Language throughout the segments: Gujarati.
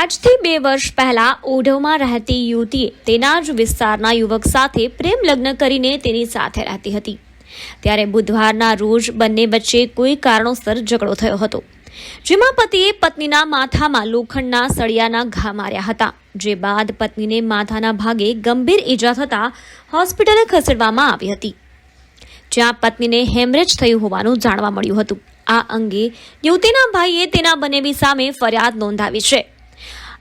આજથી બે વર્ષ પહેલા ઓઢવમાં રહેતી યુવતીએ તેના જ વિસ્તારના યુવક સાથે પ્રેમ લગ્ન કરીને તેની સાથે રહેતી હતી. ત્યારે બુધવારના રોજ બંને વચ્ચે કોઈ કારણોસર ઝઘડો થયો હતો. જેમાં પતિએ પત્નીના માથામાં લોખંડના સળિયાના ઘા માર્યા હતા, જે બાદ પત્નીને માથાના ભાગે ગંભીર ઈજા થતાં હોસ્પિટલે ખસેડવામાં આવી હતી. જ્યાં પત્નીને હેમરેજ થયું હોવાનું જાણવા મળ્યું હતું. આ અંગે યુવતીના ભાઈએ તેના બનેવી સામે ફરિયાદ નોંધાવી છે.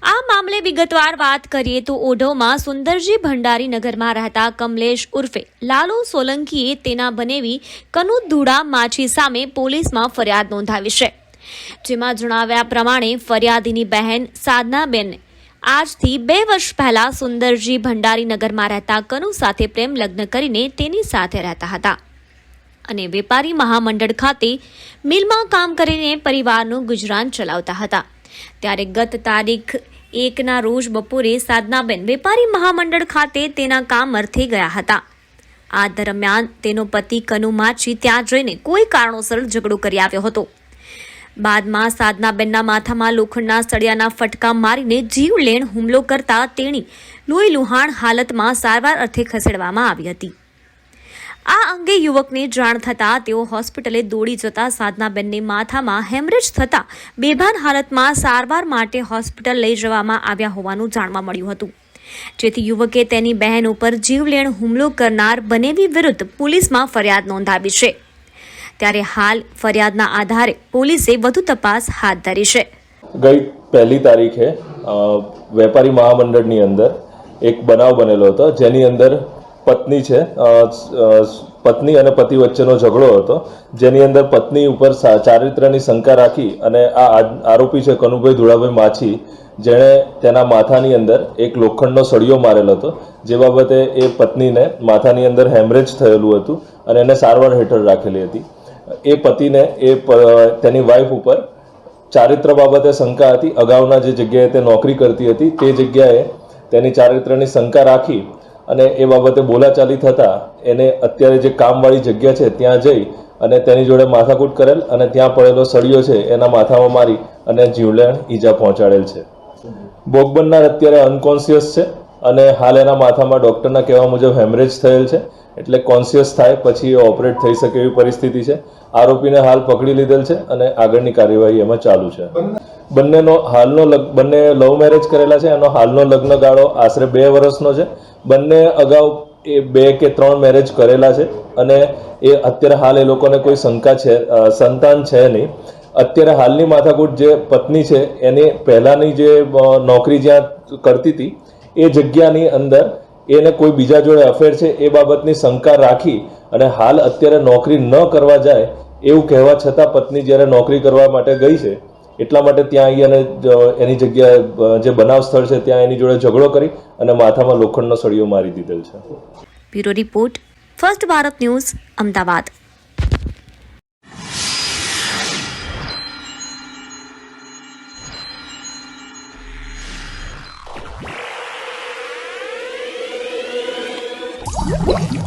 આ મામલે વિગતવાર વાત કરીએ તો ઓઢવમાં સુંદરજી ભંડારી નગરમાં રહેતા કમલેશ ઉર્ફે લાલુ સોલંકીએ તેના બનેવી કનુધુડા માછી સામે પોલીસમાં ફરિયાદ નોંધાવી છે. જેમાં જણાવ્યા પ્રમાણે ફરિયાદીની બહેન સાધનાબેન આજથી બે વર્ષ પહેલા સુંદરજી ભંડારી નગરમાં રહેતા કનુ સાથે પ્રેમ લગ્ન કરીને તેની સાથે રહેતા હતા. અને વેપારી મહામંડળ ખાતે મિલમાં કામ કરીને પરિવારનું ગુજરાન ચલાવતા હતા. ત્યારે ગત તારીખ એકના રોજ બપોરે સાધનાબેન વેપારી મહામંડળ ખાતે તેના કામ અર્થે ગયા હતા. આ દરમિયાન તેનો પતિ કનુ માછી ત્યાં જઈને કોઈ કારણોસર ઝઘડો કરી આવ્યો હતો. બાદમાં સાધનાબેનના માથામાં લોખંડના સળિયાના ફટકા મારીને જીવલેણ હુમલો કરતા તેણી લોહી લુહાણ હાલતમાં સારવાર અર્થે ખસેડવામાં આવી હતી. આ અંગે યુવકને જાણ થતાં તેઓ હોસ્પિટલે દોડી જતા સાધનાબેનને માથામાં હેમરેજ થતાં બેભાન હાલતમાં સારવાર માટે હોસ્પિટલ લઈ જવામાં આવ્યા હોવાનું જાણવા મળ્યું હતું. જેથી યુવકે તેની બહેન ઉપર જીવલેણ હુમલો કરનાર બનેવી વિરુદ્ધ પોલીસમાં ફરિયાદ નોંધાવી છે. ત્યારે હાલ ફરિયાદના આધારે પોલીસે વધુ તપાસ હાથ ધરી છે. ગઈ પહેલી તારીખે વેપારી મહામંડળની અંદર એક બનાવ બનેલો હતો, જેની અંદર પત્ની છે. પત્ની અને પતિ વચ્ચેનો ઝઘડો હતો. જેની અંદર પત્ની ઉપર ચારિત્રની શંકા રાખી અને આ- આરોપી છે કનુભાઈ ધુળાભાઈ માછી. જેણે તેના માથાની અંદર એક લોખંડનો સળિયો મારેલો હતો. જે બાબતે એ પત્નીને માથાની અંદર હેમરેજ થયેલું હતું અને એને સારવાર હેઠળ રાખેલી હતી. એ પતિને એ તેની વાઈફ ઉપર ચારિત્ર બાબતે શંકા હતી. અગાઉના જે જગ્યાએ તે નોકરી કરતી હતી, તે જગ્યાએ તેની ચારિત્રની શંકા રાખી અને એ બાબતે બોલાચાલી થતાં એને અત્યારે જે કામવાળી જગ્યા છે, ત્યાં જઈ અને તેની જોડે માથાકૂટ કરેલ અને ત્યાં પડેલો સળિયો છે, એના માથામાં મારી અને જીવલેણ ઈજા પહોંચાડેલ છે. ભોગ અત્યારે અનકોન્શિયસ છે અને હાલ એના માથામાં ડૉક્ટરના કહેવા મુજબ હેમરેજ થયેલ છે, એટલે કોન્શિયસ થાય પછી એ ઓપરેટ થઈ શકે એવી પરિસ્થિતિ છે. આરોપીને હાલ પકડી લીધેલ છે અને આગળની કાર્યવાહી એમાં ચાલુ છે. બંનેનો હાલનો બંને લવ મેરેજ કરેલા છે, એનો હાલનો લગ્ન ગાળો આશરે બે વર્ષનો છે. બંને અગાઉ એ બે કે ત્રણ મેરેજ કરેલા છે અને એ અત્યારે હાલ એ લોકોને કોઈ શંકા છે સંતાન છે નહીં. અત્યારે હાલની માથાકૂટ જે પત્ની છે, એની પહેલાંની જે નોકરી જ્યાં કરતી હતી, એ જગ્યાની અંદર એને કોઈ બીજા જોડે અફેર છે એ બાબતની શંકા રાખી અને હાલ અત્યારે નોકરી ન કરવા જાય એવું કહેવા છતાં પત્ની જ્યારે નોકરી કરવા માટે ગઈ છે એટલા માટે ત્યાં આવી અને એની જગ્યાએ જે બનાવ સ્થળ છે ત્યાં એની જોડે ઝઘડો કરી અને માથામાં લોખંડનો સળિયો મારી દીધેલ છે bureau report, first Bharat news, Ahmedabad What?